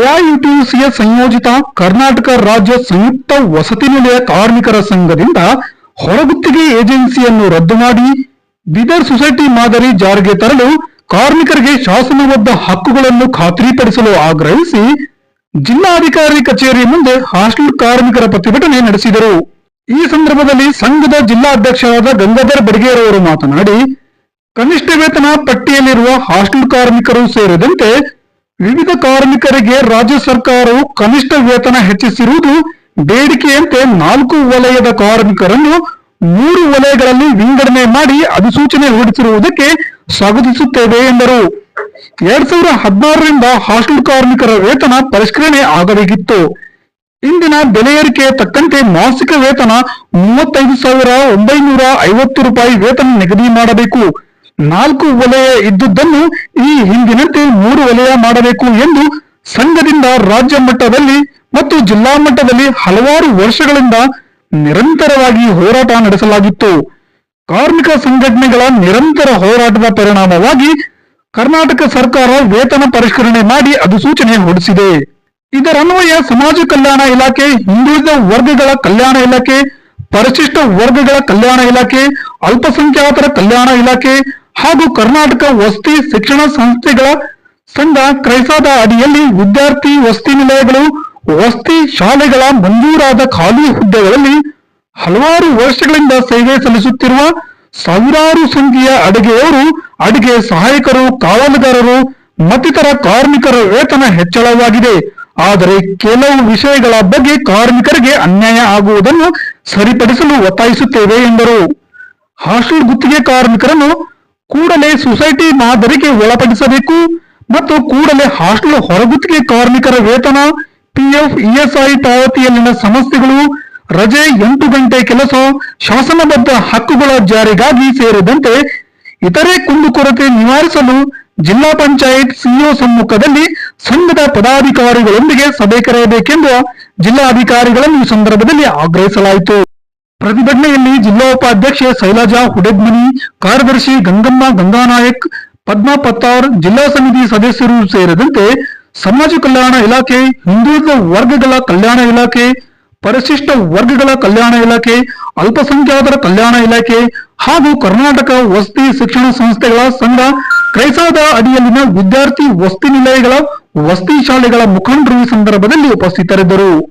ಎಐಯುಟಿಯುಸಿಯ ಸಂಯೋಜಿತ ಕರ್ನಾಟಕ ರಾಜ್ಯ ಸಂಯುಕ್ತ ವಸತಿ ನಿಲಯ ಕಾರ್ಮಿಕರ ಸಂಘದಿಂದ ಹೊರಗುತ್ತಿಗೆ ಏಜೆನ್ಸಿಯನ್ನು ರದ್ದು ಮಾಡಿ ಬಿದರ್ ಸೊಸೈಟಿ ಮಾದರಿ ಜಾರಿಗೆ ತರಲು ಕಾರ್ಮಿಕರಿಗೆ ಶಾಸನಬದ್ಧ ಹಕ್ಕುಗಳನ್ನು ಖಾತ್ರಿಪಡಿಸಲು ಆಗ್ರಹಿಸಿ ಜಿಲ್ಲಾಧಿಕಾರಿ ಕಚೇರಿ ಮುಂದೆ ಹಾಸ್ಟೆಲ್ ಕಾರ್ಮಿಕರ ಪ್ರತಿಭಟನೆ ನಡೆಸಿದರು. ಈ ಸಂದರ್ಭದಲ್ಲಿ ಸಂಘದ ಜಿಲ್ಲಾಧ್ಯಕ್ಷರಾದ ಗಂಗಾಧರ್ ಬಡಗೇರವರು ಮಾತನಾಡಿ, ಕನಿಷ್ಠ ವೇತನ ಪಟ್ಟಿಯಲ್ಲಿರುವ ಹಾಸ್ಟೆಲ್ ಕಾರ್ಮಿಕರು ಸೇರಿದಂತೆ ವಿವಿಧ ಕಾರ್ಮಿಕರಿಗೆ ರಾಜ್ಯ ಸರ್ಕಾರವು ಕನಿಷ್ಠ ವೇತನ ಹೆಚ್ಚಿಸಿರುವುದು ಬೇಡಿಕೆಯಂತೆ ನಾಲ್ಕು ವಲಯದ ಕಾರ್ಮಿಕರನ್ನು ಮೂರು ವಲಯಗಳಲ್ಲಿ ವಿಂಗಡಣೆ ಮಾಡಿ ಅಧಿಸೂಚನೆ ಹೊರಡಿಸಿರುವುದಕ್ಕೆ ಸ್ವಾಗತಿಸುತ್ತೇವೆ ಎಂದರು. ಎರಡ್ ಸಾವಿರದ ಹದಿನಾರರಿಂದ ಹಾಸ್ಟೆಲ್ ಕಾರ್ಮಿಕರ ವೇತನ ಪರಿಷ್ಕರಣೆ ಆಗಬೇಕಿತ್ತು. ಇಂದಿನ ಬೆಲೆ ಏರಿಕೆ ತಕ್ಕಂತೆ ಮಾಸಿಕ ವೇತನ ಮೂವತ್ತೈದು ಸಾವಿರ ಒಂಬೈನೂರ ಐವತ್ತು ರೂಪಾಯಿ ವೇತನ ನಿಗದಿ ಮಾಡಬೇಕು. ನಾಲ್ಕು ವಲಯ ಇದ್ದುದನ್ನು ಈ ಹಿಂದಿನಂತೆ ಮೂರು ವಲಯ ಮಾಡಬೇಕು ಎಂದು ಸಂಘದಿಂದ ರಾಜ್ಯ ಮಟ್ಟದಲ್ಲಿ ಮತ್ತು ಜಿಲ್ಲಾ ಮಟ್ಟದಲ್ಲಿ ಹಲವಾರು ವರ್ಷಗಳಿಂದ ನಿರಂತರವಾಗಿ ಹೋರಾಟ ನಡೆಸಲಾಗಿತ್ತು. ಕಾರ್ಮಿಕ ಸಂಘಟನೆಗಳ ನಿರಂತರ ಹೋರಾಟದ ಪರಿಣಾಮವಾಗಿ ಕರ್ನಾಟಕ ಸರ್ಕಾರ ವೇತನ ಪರಿಷ್ಕರಣೆ ಮಾಡಿ ಅಧಿಸೂಚನೆ ಹೊರಡಿಸಿದೆ. ಇದರನ್ವಯ ಸಮಾಜ ಕಲ್ಯಾಣ ಇಲಾಖೆ, ಹಿಂದುಳಿದ ವರ್ಗಗಳ ಕಲ್ಯಾಣ ಇಲಾಖೆ, ಪರಿಶಿಷ್ಟ ವರ್ಗಗಳ ಕಲ್ಯಾಣ ಇಲಾಖೆ, ಅಲ್ಪಸಂಖ್ಯಾತರ ಕಲ್ಯಾಣ ಇಲಾಖೆ ಹಾಗೂ ಕರ್ನಾಟಕ ವಸತಿ ಶಿಕ್ಷಣ ಸಂಸ್ಥೆಗಳ ಸಂಘ ಕ್ರೈಸಾದ ಅಡಿಯಲ್ಲಿ ವಿದ್ಯಾರ್ಥಿ ವಸತಿ ನಿಲಯಗಳು, ವಸತಿ ಶಾಲೆಗಳ ಮಂಜೂರಾದ ಖಾಲಿ ಹುದ್ದೆಗಳಲ್ಲಿ ಹಲವಾರು ವರ್ಷಗಳಿಂದ ಸೇವೆ ಸಲ್ಲಿಸುತ್ತಿರುವ ಸಾವಿರಾರು ಸಂಖ್ಯೆಯ ಅಡುಗೆಯವರು, ಅಡುಗೆ ಸಹಾಯಕರು, ಕಾವಲುಗಾರರು, ಮತ್ತಿತರ ಕಾರ್ಮಿಕರ ವೇತನ ಹೆಚ್ಚಳವಾಗಿದೆ. ಆದರೆ ಕೆಲವು ವಿಷಯಗಳ ಬಗ್ಗೆ ಕಾರ್ಮಿಕರಿಗೆ ಅನ್ಯಾಯ ಆಗುವುದನ್ನು ಸರಿಪಡಿಸಲು ಒತ್ತಾಯಿಸುತ್ತೇವೆ ಎಂದರು. ಹಾಸ್ಟೆಲ್ ಗುತ್ತಿಗೆ ಕಾರ್ಮಿಕರನ್ನು ಕೂಡಲೇ ಸೊಸೈಟಿ ಮಾದರಿಗೆ ಒಳಪಡಿಸಬೇಕು ಮತ್ತು ಕೂಡಲೇ ಹಾಸ್ಟೆಲ್ ಹೊರಗುತ್ತಿಗೆ ಕಾರ್ಮಿಕರ ವೇತನ ಪಿಎಫ್ ಇಎಸ್ಐ ಪಾವತಿಯಲ್ಲಿನ ಸಮಸ್ಯೆಗಳು, ರಜೆ ಎಂಟು ಗಂಟೆ ಕೆಲಸ, ಶಾಸನಬದ್ಧ ಹಕ್ಕುಗಳ ಜಾರಿಗಾಗಿ ಸೇರಿದಂತೆ ಇತರೆ ಕುಂದುಕೊರತೆ ನಿವಾರಿಸಲು ಜಿಲ್ಲಾ ಪಂಚಾಯತ್ ಸಿಇಒ ಸಮ್ಮುಖದಲ್ಲಿ ಸಂಘದ ಪದಾಧಿಕಾರಿಗಳೊಂದಿಗೆ ಸಭೆ ಕರೆಯಬೇಕೆಂದು ಜಿಲ್ಲಾಧಿಕಾರಿಗಳನ್ನು ಈ ಸಂದರ್ಭದಲ್ಲಿ ಆಗ್ರಹಿಸಲಾಯಿತು. ಪ್ರತಿಭಟನೆಯಲ್ಲಿ ಜಿಲ್ಲಾ ಉಪಾಧ್ಯಕ್ಷೆ ಶೈಲಜಾ ಹುಡೆಗ್ಮನಿ ಕಾರ್ಯದರ್ಶಿ ಗಂಗಮ್ಮ ಗಂಗಾನಾಯಕ್, ಪದ್ಮಾ ಪತ್ತಾರ್ ಜಿಲ್ಲಾ ಸಮಿತಿ ಸದಸ್ಯರು ಸೇರಿದಂತೆ ಸಮಾಜ ಕಲ್ಯಾಣ ಇಲಾಖೆ, ಹಿಂದುಳಿದ ವರ್ಗಗಳ ಕಲ್ಯಾಣ ಇಲಾಖೆ, ಪರಿಶಿಷ್ಟ ವರ್ಗಗಳ ಕಲ್ಯಾಣ ಇಲಾಖೆ, ಅಲ್ಪಸಂಖ್ಯಾತರ ಕಲ್ಯಾಣ ಇಲಾಖೆ ಹಾಗೂ ಕರ್ನಾಟಕ ವಸತಿ ಶಿಕ್ಷಣ ಸಂಸ್ಥೆಗಳ ಸಂಘ ಕ್ರೈಸಾದ ಅಡಿಯಲ್ಲಿನ ವಿದ್ಯಾರ್ಥಿ ವಸತಿ ನಿಲಯಗಳ ವಸತಿ ಶಾಲೆಗಳ ಮುಖಂಡರು ಈ ಸಂದರ್ಭದಲ್ಲಿ ಉಪಸ್ಥಿತರಿದ್ದರು.